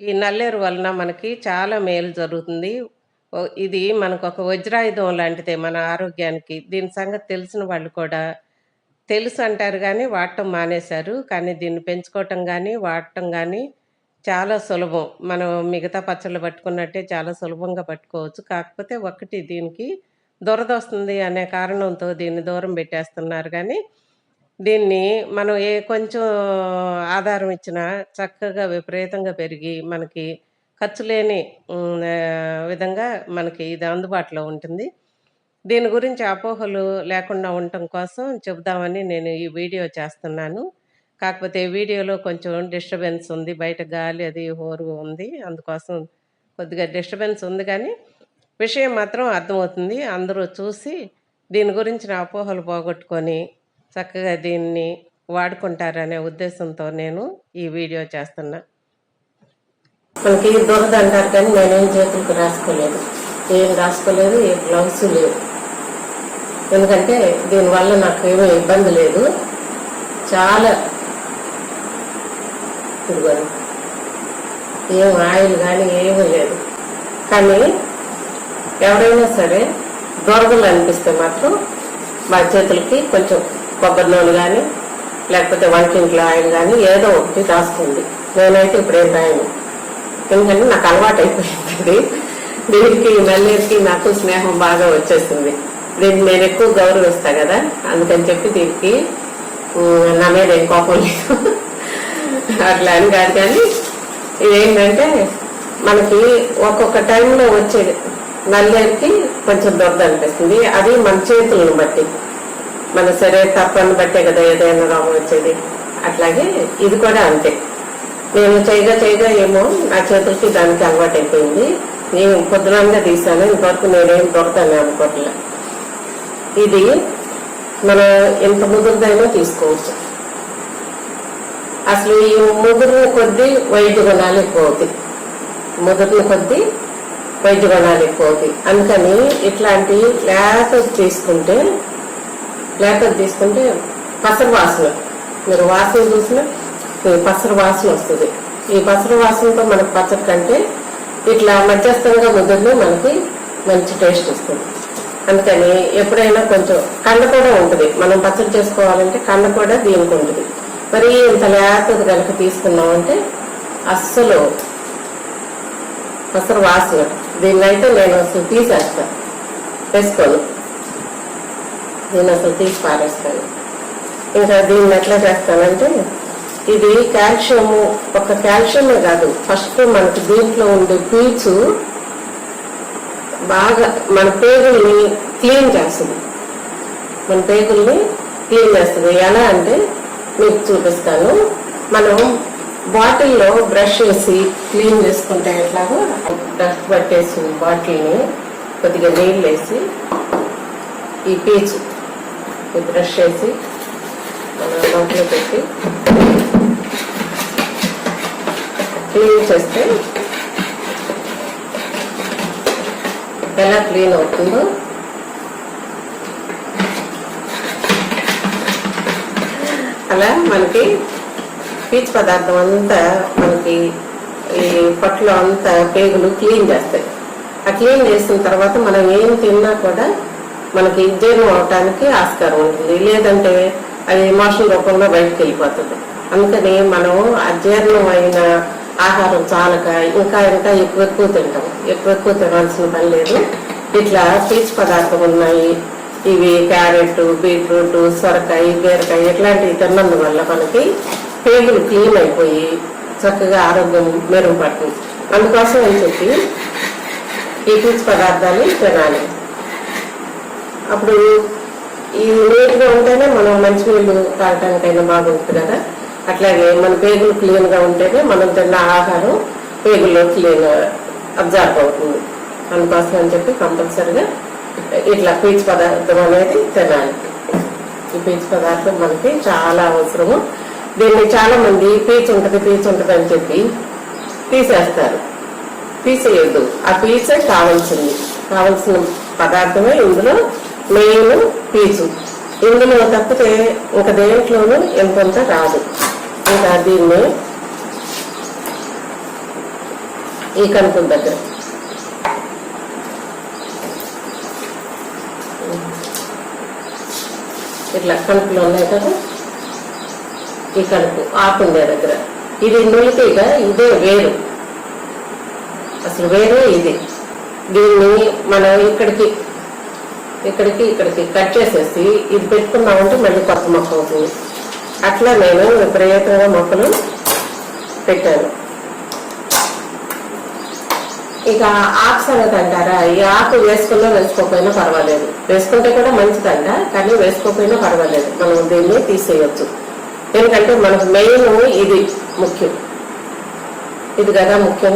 ఈ నల్లేరు వలన మనకి చాలా మేలు జరుగుతుంది. ఇది ఇది మనకొక వజ్రాయుధం లాంటిదే మన ఆరోగ్యానికి. దీని సంగతి తెలిసిన వాళ్ళు కూడా తెలుసు అంటారు కానీ వాడటం మానేశారు. కానీ దీన్ని పెంచుకోవటం కానీ వాడటం కానీ చాలా సులభం. మనం మిగతా పచ్చళ్ళు పట్టుకున్నట్టే చాలా సులభంగా పట్టుకోవచ్చు. కాకపోతే ఒకటి దీనికి దురదొస్తుంది అనే కారణంతో దీన్ని దూరం పెట్టేస్తున్నారు కానీ దీన్ని మనం ఏ కొంచెం ఆధారం ఇచ్చినా చక్కగా విపరీతంగా పెరిగి మనకి ఖర్చు లేని విధంగా మనకి ఇది అందుబాటులో ఉంటుంది. దీని గురించి అపోహలు లేకుండా ఉండటం కోసం చెబుదామని నేను ఈ వీడియో చేస్తున్నాను. కాకపోతే వీడియోలో కొంచెం డిస్టర్బెన్స్ ఉంది. బయట గాలి అది హోరు ఉంది. అందుకోసం కొద్దిగా డిస్టర్బెన్స్ ఉంది కానీ విషయం మాత్రం అర్థమవుతుంది. అందరూ చూసి దీని గురించిన అపోహలు పోగొట్టుకొని చక్కగా దీన్ని వాడుకుంటారనే ఉద్దేశంతో నేను ఈ వీడియో చేస్తున్నా. మనకి దురద అంటారు కానీ నేనేం చేతులకు రాసుకోలేదు. ఏం రాసుకోలేదు. ఏ బ్లౌజ్ లేవు. ఎందుకంటే దీనివల్ల నాకు ఏమీ ఇబ్బంది లేదు. చాలా ఏం ఆయిల్ కానీ ఏమీ లేదు. కానీ ఎవరైనా సరే దురదలు అనిపిస్తే మాత్రం మా చేతులకి కొంచెం కొబ్బరి నూనె కానీ లేకపోతే వంటింట్లో ఆయిల్ కానీ ఏదో ఒకటి రాస్తుంది. నేనైతే ఇప్పుడు ఏం రాయను. ఎందుకంటే నాకు అలవాటు అయిపోయింది. దీనికి నల్లేరికి నాకు స్నేహం బాగా వచ్చేసింది. దీన్ని నేను ఎక్కువ గౌరవిస్తా కదా అందుకని చెప్పి దీనికి నా మీద ఏం కోపం లేదు. అట్లా అని కాదు కానీ ఇదేంటంటే మనకి ఒక్కొక్క టైంలో వచ్చే నల్లేరికి కొంచెం దొరద అనిపిస్తుంది. అది మన చేతులను బట్టి మన శరీర తత్వాన్ని బట్టే కదా ఏదైనా రోగం వచ్చేది. అట్లాగే ఇది కూడా అంతే. నేను చేయగా చేయగా ఏమో నా చేతులకి దానికి అలవాటు అయిపోయింది. నేను పొద్దునంగా తీసాను. ఇంతవరకు నేనేం దొరకని అనుకోవట్లే. ఇది మనం ఎంత ముదురుదైనా తీసుకోవచ్చు. అసలు ఈ ముదురుని కొద్దీ వైద్య గుణాలు ఎక్కువ అవుతాయి. ముదురుని కొద్దీ వైద్య గుణాలు ఎక్కువ అవుతాయి. అందుకని ఇట్లాంటి లేతది తీసుకుంటే లేతది తీసుకుంటే పసరు వాసన మీరు వాసన చూసిన పసరు వాసన వస్తుంది. ఈ పసరు వాసనతో మనకు పచ్చడి కంటే ఇట్లా మధ్యస్థంగా ముదిరిని మనకి మంచి టేస్ట్ వస్తుంది. అందుకని ఎప్పుడైనా కొంచెం కండ కూడా ఉంటుంది. మనం పచ్చడి చేసుకోవాలంటే కండ కూడా దీనికి ఉంటుంది. మరి ఇంత లేతది కనుక తీసుకున్నామంటే అస్సలు పసరు వాసన దీన్నైతే నేను అసలు తీసేస్తాను వేసుకోను నేను అసలు తీసి పారేస్తాను ఇంకా దీన్ని ఎట్లా చేస్తానంటే ఇది కాల్షియము ఒక కాల్షియమే కాదు ఫస్ట్ మనకి దీంట్లో ఉండే పీచు బాగా మన పేగుల్ని క్లీన్ చేస్తుంది. మన పేగుల్ని క్లీన్ చేస్తుంది. ఎలా అంటే మీకు చూపిస్తాను. మనం బాటిల్లో బ్రష్ చేసి క్లీన్ చేసుకుంటే ఎట్లాగో డస్ట్ పట్టేసి బాటిల్ని కొద్దిగా నీళ్ళు వేసి ఈ పీచు బ్రష్ చేసి మన నోట్లో పెట్టి క్లీన్ చేస్తే ఎలా క్లీన్ అవుతుందో అలా మనకి పీచు పదార్థం అంతా మనకి ఈ పట్టులో అంతా పేగులు క్లీన్ చేస్తాయి. ఆ క్లీన్ చేసిన తర్వాత మనం ఏం తిన్నా కూడా మనకి జీర్ణం అవటానికి ఆస్కారం ఉంటుంది. లేదంటే అది ఎమోషన్ రూపంలో బయటకు వెళ్ళిపోతుంది. అందుకని మనం అజీర్ణమైన ఆహారం చాలక ఇంకా ఇంకా ఎక్కువ ఎక్కువ తింటాం. ఎక్కువ ఎక్కువ తినాల్సిన పని లేదు. ఇట్లా పీచు పదార్థం ఉన్నాయి. ఇవి క్యారెట్ బీట్రూట్ సొరకాయ బీరకాయ ఇట్లాంటివి తిన్నందువల్ల మనకి పేగులు క్లీన్ అయిపోయి చక్కగా ఆరోగ్యం మెరుగుపడుతుంది. అందుకోసం అని చెప్పి ఈ పీచు పదార్థాలు తినాలి. అప్పుడు ఈ నీట్గా ఉంటేనే మనం మంచినీళ్ళు తాగటానికైనా బాగుంటుంది కదా. అట్లాగే మన పేగులు క్లీన్గా ఉంటేనే మనం తిన్న ఆహారం పేగుల్లో క్లీన్ అబ్జర్వ్ అవుతుంది. అందుకోసం అని చెప్పి కంపల్సరిగా ఇట్లా పీచు పదార్థం అనేది తినాలి. ఈ పీచు పదార్థం మనకి చాలా అవసరము. దీన్ని చాలా మంది పీచు ఉంటది పీచు ఉంటది అని చెప్పి తీసేస్తారు. తీసేయద్దు. ఆ పీచే కావాల్సింది. కావలసిన పదార్థమే ఇందులో మెయిన్ పీచు. ఇందులో తప్పితే ఇంకా దేంట్లోనూ ఎంతంత రాదు. ఇంకా దీన్ని ఈ కనుపుల దగ్గర. ఇట్లా కణుపులు ఉన్నాయి కదా? ఈ కణుపు ఆకుండే దగ్గర. ఇది నులితీగ ఇదే వేరు. అసలు వేరే ఇది. దీన్ని మనం ఇక్కడికి ఇక్కడికి ఇక్కడికి కట్ చేసేసి ఇది పెట్టుకున్నామంటే మళ్ళీ కొత్త మొక్క అవుతుంది. అట్లా నేను విపరీతంగా మొక్కలు పెట్టాను. ఇక ఆకు సంగతి అంటారా? ఈ ఆకు వేసుకున్నా వేసుకోకపోయినా పర్వాలేదు. వేసుకుంటే కూడా మంచిదంట కానీ వేసుకోకపోయినా పర్వాలేదు. మనం దీన్ని తీసేయొచ్చు ఎందుకంటే మనకు మెయిన్ ఇది ముఖ్యం. ఇది కదా ముఖ్యం.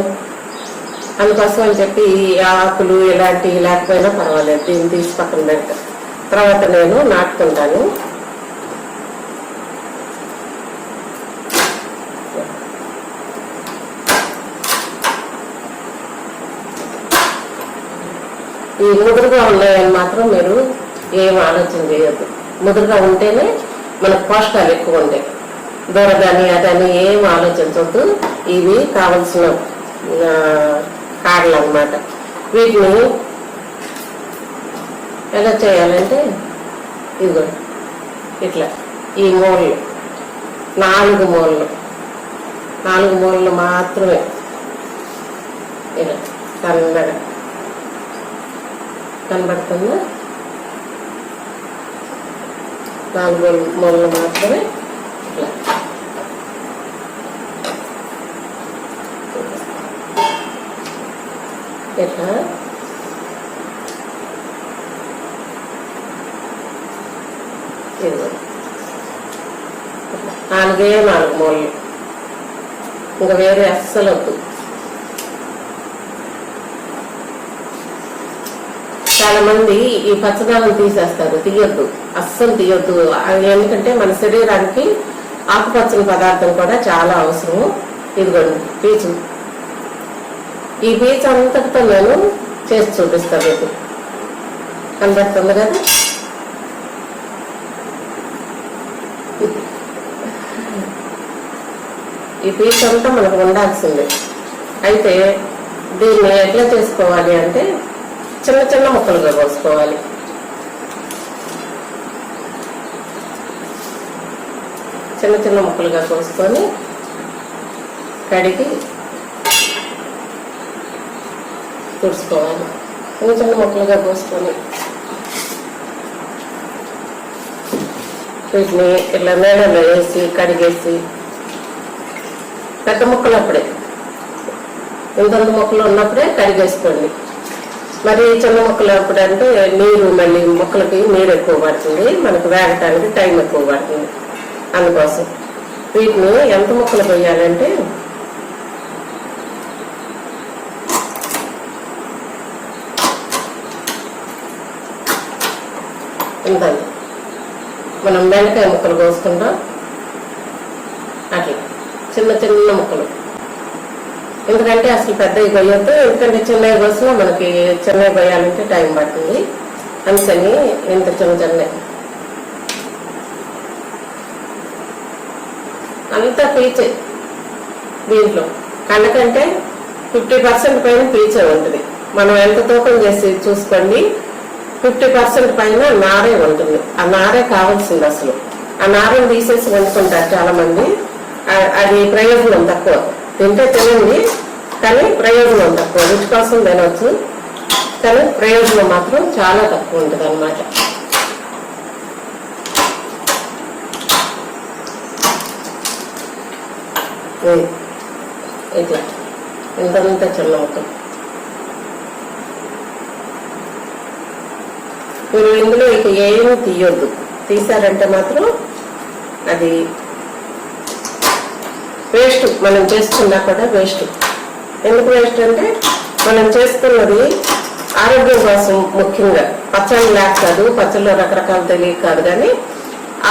అందుకోసం అని చెప్పి ఆకులు ఇలాంటివి లేకపోయినా పర్వాలేదు దీన్ని తీసి పక్కన పెడతా. తర్వాత నేను నాటుకుంటాను. ఈ ముదురుగా ఉన్నాయని మాత్రం మీరు ఏం ఆలోచన చేయొద్దు. ముదురుగా ఉంటేనే మనకు పోషకాలు ఎక్కువ ఉంటాయి దొరదని అదని ఏం ఆలోచించవద్దు ఇవి కావలసిన కాడలు అన్నమాట వీటిని ఎలా చేయాలంటే ఇదిగో ఇట్లా ఈ మూలలు నాలుగు మూలలు నాలుగు మూలలు మాత్రమే. ఇలా సన్నగా కనబడుతుందా నాలుగు మూలలు మాత్రమే ఇట్లా ఎట్లా నాలుగే నాలుగు మూలలు. ఇంకా వేరే అస్సలు వద్దు. చాలా మంది ఈ పచ్చదనం తీసేస్తారు తీయొద్దు. అస్సలు తీయొద్దు. ఎందుకంటే మన శరీరానికి ఆకుపచ్చని పదార్థం కూడా చాలా అవసరం ఇదిగోండి పీచు. ఈ బీచ్ అంతటితో నేను చేసి చూపిస్తాను మీకు. కనబడుతుంది కదా? ఈ బీచ్ అంతా మనకు ఉండాల్సిందే. అయితే దీన్ని ఎట్లా చేసుకోవాలి అంటే చిన్న చిన్న ముక్కలుగా కోసుకోవాలి చిన్న చిన్న ముక్కలుగా కోసుకొని కడిగి తుడుచుకోవాలి చిన్న చిన్న ముక్కలుగా కోసుకొని వీటిని ఇట్లా మేడలో వేసి కడిగేసి పెద్ద ముక్కలు అప్పుడే. ఇంతంత ముక్కలు ఉన్నప్పుడే కడిగేసుకోండి. మరి చిన్న మొక్కలు అప్పుడు అంటే నీరు మళ్ళీ మొక్కలకి నీరు ఎక్కువ పడుతుంది. మనకు వేగటానికి టైం ఎక్కువ పడుతుంది. అందుకోసం వీటిని ఎంత మొక్కలు పోయాలంటే ఇంత మనం బెండకాయ ముక్కలు కోసుకుంటాం? అట్లా. చిన్న చిన్న ముక్కలు. ఎందుకంటే అసలు పెద్దవి కొయ్యొద్దు. ఎందుకంటే చిన్నవి కోసినా మనకి చిన్నవి కొయ్యాలంటే టైం పడుతుంది. అందుకని ఇంత చిన్న చిన్నవి. అంతా పీచే దీంట్లో. కళ్ళకంటే ఫిఫ్టీ పర్సెంట్ పైన పీచే ఉంటుంది. మనం ఎంత తూకం చేసి చూసుకోండి. ఫిఫ్టీ పర్సెంట్ పైన నారే ఉంటుంది. ఆ నారే కావాల్సింది అసలు. ఆ నారని తీసేసి వండుకుంటారు చాలా మంది అది ప్రయోజనం తక్కువ. తింటే తినండి కానీ ప్రయోజనం తక్కువ. రుచి కోసం తినవచ్చు కానీ ప్రయోజనం మాత్రం చాలా తక్కువ ఉంటుంది అనమాట ఇట్లా. ఇంత చిన్న అవుతుంది మీరు ఇందులో ఇక ఏమీ తీయొద్దు. తీసారంటే మాత్రం అది వేస్ట్. మనం చేసుకున్నా కూడా వేస్ట్. ఎందుకు వేస్ట్ అంటే మనం చేసుకున్నది ఆరోగ్యం కోసం ముఖ్యంగా. పచ్చళ్ళు లేక కాదు పచ్చళ్ళు రకరకాలు తెలియక కాదు కానీ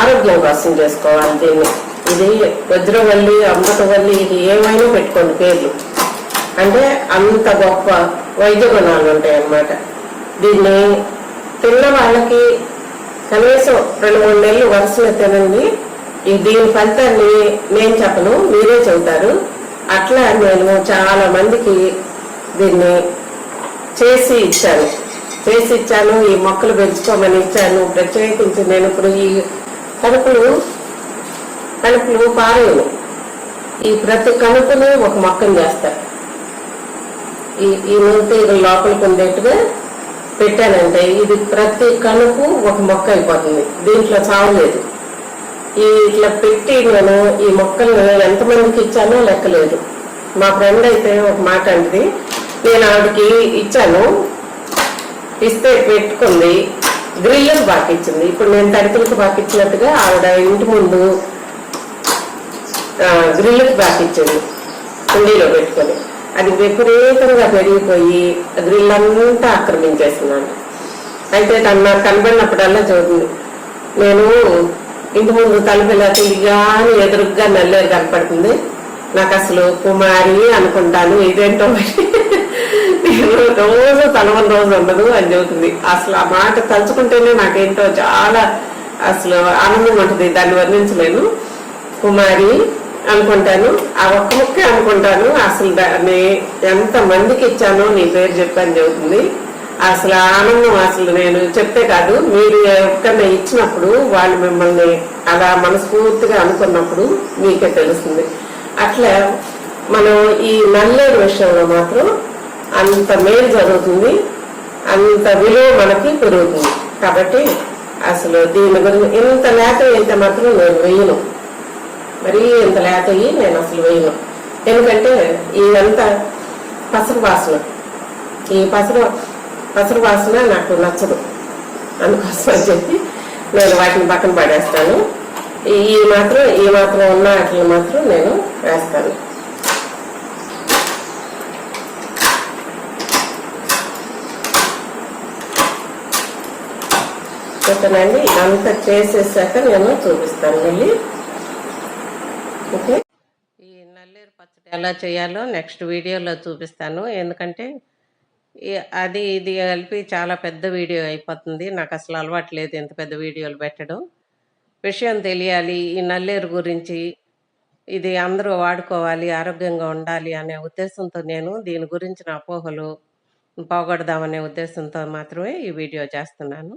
ఆరోగ్యం కోసం చేసుకోవాలి దీన్ని. ఇది వజ్రవల్లి అమృతవల్లి ఇది ఏమైనా పెట్టుకోండి పేర్లు. అంటే అంత గొప్ప వైద్య గుణాలు ఉంటాయి అన్నమాట దీన్ని తిన్న వాళ్ళకి కనీసం రెండు మూడు నెలలు వరుసగా తినండి. ఈ దీని ఫలితాన్ని నేను చెప్పను మీరే చెబుతారు. అట్లా నేను చాలా మందికి దీన్ని చేసి ఇచ్చాను. చేసి ఇచ్చాను ఈ మొక్కలు పెంచుకోమని ఇచ్చాను. ప్రత్యేకించి నేను ఇప్పుడు ఈ కడుపులు కడుపులు పారేయను. ఈ ప్రతి కణుపుని ఒక మొక్కను చేస్తారు. ఈ ఈ నూతీగలు లోపలికి ఉండేట్టుగా పెట్టానంటే ఇది ప్రతి కణుపు ఒక మొక్క అయిపోతుంది. దీంట్లో చావలేదు ఈ ఇట్లా పెట్టి నేను ఈ మొక్కలను ఎంతమందికి ఇచ్చానో లెక్కలేదు. మా ఫ్రెండ్ అయితే ఒక మాట అంటది నేను ఆవిడకి ఇచ్చాను ఇస్తే పెట్టుకుంది గ్రిల్లకు బాకిచ్చింది ఇప్పుడు నేను తడితులకు బాకిచ్చినట్టుగా ఆవిడ ఇంటి ముందు ఆ, గ్రిల్లకు బాకిచ్చింది కుండీలో పెట్టుకొని. అది విపరీతంగా పెరిగిపోయి వీళ్ళంతా ఆక్రమించేస్తున్నాను. అయితే తను నాకు కనబడినప్పుడల్లా చూడండి నేను ఇంటి ముందు తలుపులా తిరిగాని ఎదురుగ్గా నల్లేరు కనపడుతుంది. నాకు అసలు కుమారి అనుకుంటాను ఇదేంటో మరి? నేను రోజు తలవని రోజు ఉండదు అని చెబుతుంది. అసలు ఆ మాట తలుచుకుంటేనే నాకేంటో చాలా అసలు ఆనందం ఉంటుంది దాన్ని వర్ణించలేను. కుమారి అనుకుంటాను. ఆ ఒక్క ముక్కే అనుకుంటాను. అసలు దాన్ని ఎంత మందికి ఇచ్చానో నీ పేరు చెప్పని చెబుతుంది. అసలు ఆనందం అసలు నేను చెప్తే కాదు. మీరు ఎక్కడన్నా ఇచ్చినప్పుడు వాళ్ళు మిమ్మల్ని అలా మనస్ఫూర్తిగా అనుకున్నప్పుడు మీకే తెలుస్తుంది. అట్లా మనం ఈ నల్లేరు విషయంలో మాత్రం అంత మేలు జరుగుతుంది. అంత విలువ మనకి పెరుగుతుంది. కాబట్టి అసలు దీని గురించి ఇంత లేత అయితే మాత్రం నేను వేయను మరీ ఇంత లేత అయ్యి నేను అసలు వేయను. ఎందుకంటే ఇదంతా పసరు వాసన. ఈ పసరు పసరు వాసన నాకు నచ్చదు. అందుకోసం అని చెప్పి నేను వాటిని పక్కన పడేస్తాను. ఈ మాత్రం ఈ మాత్రం ఉన్న వాటిని మాత్రం నేను వేస్తాను. ఓకేనండి ఇదంతా చేసేసాక నేను చూపిస్తాను మళ్ళీ. ఓకే. ఈ నల్లేరు పచ్చడి ఎలా చేయాలో నెక్స్ట్ వీడియోలో చూపిస్తాను. ఎందుకంటే అది ఇది కలిపి చాలా పెద్ద వీడియో అయిపోతుంది. నాకు అసలు అలవాటు లేదు ఇంత పెద్ద వీడియోలు పెట్టడం. విషయం తెలియాలి ఈ నల్లేరు గురించి ఇది అందరూ వాడుకోవాలి ఆరోగ్యంగా ఉండాలి అనే ఉద్దేశంతో నేను దీని గురించిన అపోహలు పోగొడదామనే ఉద్దేశంతో మాత్రమే ఈ వీడియో చేస్తున్నాను.